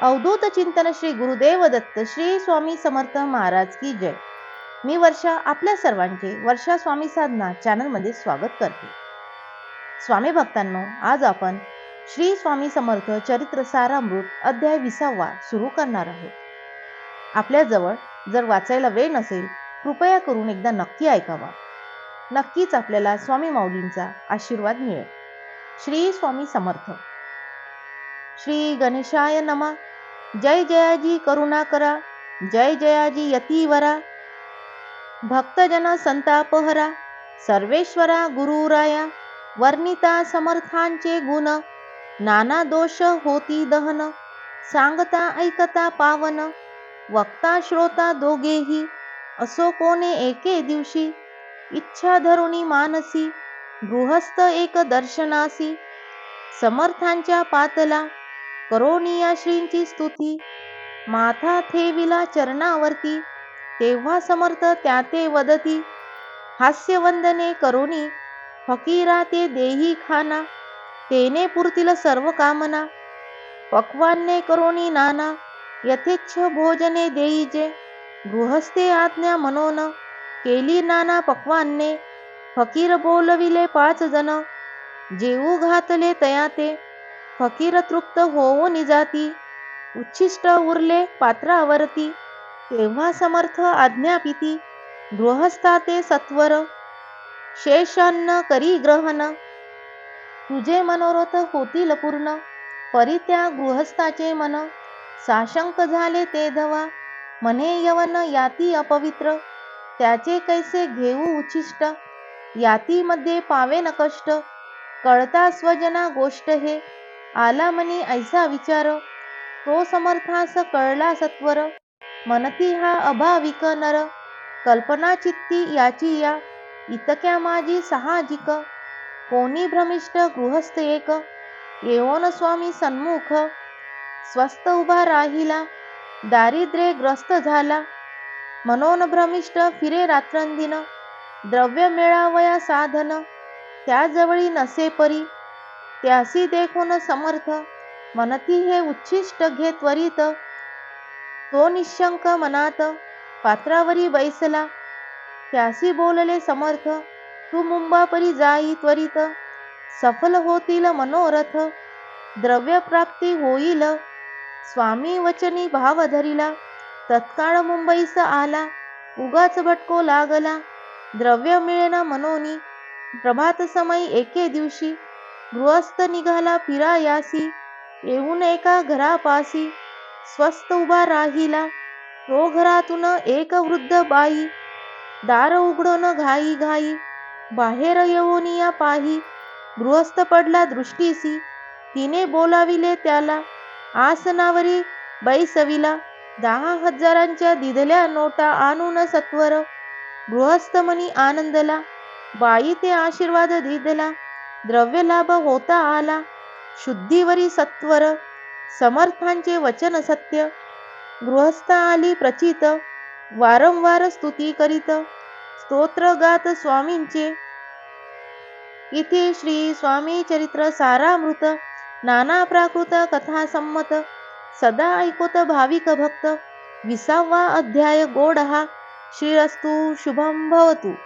अवधूत चिंतन श्री गुरुदेव दत्त श्री स्वामी समर्थ महाराज की जय. मी वर्षा आपल्या सर्वांचे वर्षा स्वामी साधना चॅनलमध्ये स्वागत करते. स्वामी भक्तांनो आज आपण श्री स्वामी समर्थ चरित्र सारामृत अध्याय विसावा सुरू करणार आहोत. आपल्याजवळ जर वाचायला वेळ नसेल कृपया करून एकदा नक्की ऐकावा. नक्कीच आपल्याला स्वामी माऊलींचा आशीर्वाद मिळेल. श्री स्वामी समर्थ. श्री गणेशाय नमा। जय जयाजी करुणा करा। जय जयाजी यतीवरा भक्तजन संतापहरा सर्वेश्वरा गुरुराया वर्णिता समर्थांचे गुण। नाना दोष होती दहन। सांगता ऐकता पावन। वक्ता श्रोता दोघेही। असो कोणे एके दिवशी। इच्छा धरुणी मानसी। गृहस्थ एक दर्शनासी। समर्थांच्या पातला। करोनिया श्रींची स्तुती. माथा थेविला चरणावरती तेव्हा समर्थ त्या ते वदती. हास्यवंदने करोनी फकीरा ते देही खाना. तेने पुरतील सर्व कामना. पक्वान्ने करोनी नाना यथेच्छ भोजने देईजे गृहस्थे आज्ञा मनोन केली नाना पक्वान्ने. फकीर बोलविले पाच जण जेऊ घातले तया ते फकीर तृप्त होऊ निजाती उच्छिष्ट उरले पात्रावरती. तेव्हा समर्थ आज्ञापिती. गृहस्था ते सत्वर. शेषान्न करी ग्रहण. तुझे मनोरथ होतील पूर्ण. परी त्या गृहस्थाचे मन. साशंक झाले ते धवा. मने यवन याती अपवित्र. त्याचे कैसे घेऊ उच्छिष्ट? यातीमध्ये पावे न कष्ट. कळता स्वजना गोष्ट हे. आला मनी ऐसा विचार. तो समर्थास कळला सत्वर. मनती हा अभाविक नर. कल्पना चित्ती याची या. इतक्या माझी साहजिक. कोणी भ्रमिष्ट गृहस्थ एक? येऊन स्वामी सन्मुख. स्वस्त उभा राहिला. दारिद्र्ये ग्रस्त झाला. मनोन भ्रमिष्ट फिरे रात्रंदिन. द्रव्य मिळावया साधन. त्याजवळी नसे परी. त्यासी देखून समर्थ. मनती हे उच्छिष्ट घे त्वरित. तो निशंक मनात पात्रावरी बैसला. त्यासी बोलले समर्थ तू मुंबापरी जाई त्वरित. सफल होतील मनोरथ. द्रव्य प्राप्ती होईल. स्वामी वचनी भाव धरिला. तत्काळ मुंबईस आला. उगाच भटको लागला. द्रव्य मिळेना मनोनी. प्रभात समय एके दिवशी गृहस्थ निघाला फिरायासी येऊन एका घरापासी स्वस्त उभा राहिला. तो घरातून एक वृद्ध बाई दार उघडून घाई घाई बाहेर येऊन या पाही गृहस्थ पडला दृष्टीसी. तिने बोलाविले त्याला आसनावरी बैसविला दहा हजारांच्या दिधल्या नोटा आणून सत्वर. गृहस्थ मनी आनंदला बाई ते आशीर्वाद दिदला द्रव्य लाभ होता आला. शुद्धीवरी सत्वर समर्थांचे वचन सत्य. गृहस्थ आली प्रचित वारंवार स्तुती करीत. स्तोत्र गात स्वामींचे. इथे श्री स्वामी चरित्र सारामृत नाना प्राकृत कथा संमत. सदा ऐकोत भाविक भक्त. विसावा अध्याय गोड हा श्रीरस्तु शुभम भवतु.